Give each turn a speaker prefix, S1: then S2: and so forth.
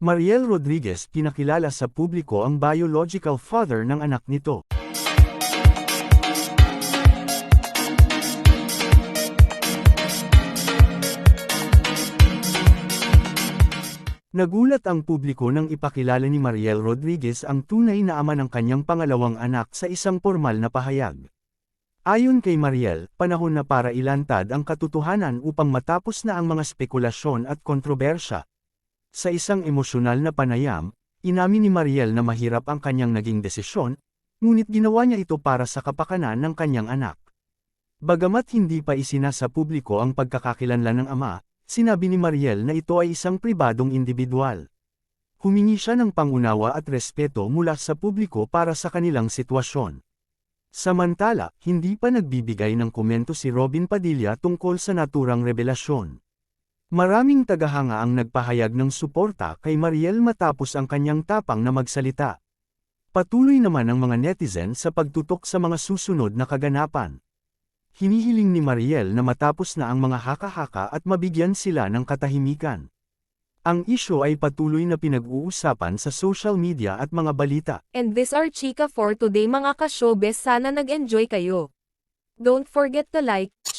S1: Mariel Rodriguez pinakilala sa publiko ang biological father ng anak nito. Nagulat ang publiko nang ipakilala ni Mariel Rodriguez ang tunay na ama ng kanyang pangalawang anak sa isang formal na pahayag. Ayon kay Mariel, panahon na para ilantad ang katotohanan upang matapos na ang mga spekulasyon at kontrobersya. Sa isang emosyonal na panayam, inamin ni Mariel na mahirap ang kanyang naging desisyon, ngunit ginawa niya ito para sa kapakanan ng kanyang anak. Bagamat hindi pa isinasa publiko ang pagkakakilanlan ng ama, sinabi ni Mariel na ito ay isang pribadong individual. Humingi siya ng pangunawa at respeto mula sa publiko para sa kanilang sitwasyon. Samantala, hindi pa nagbibigay ng komento si Robin Padilla tungkol sa naturang revelasyon. Maraming tagahanga ang nagpahayag ng suporta kay Mariel matapos ang kanyang tapang na magsalita. Patuloy naman ang mga netizen sa pagtutok sa mga susunod na kaganapan. Hinihiling ni Mariel na matapos na ang mga haka-haka at mabigyan sila ng katahimikan. Ang isyo ay patuloy na pinag-uusapan sa social media at mga balita.
S2: And this are Chika for today mga ka-showbiz sana nag-enjoy kayo. Don't forget to like,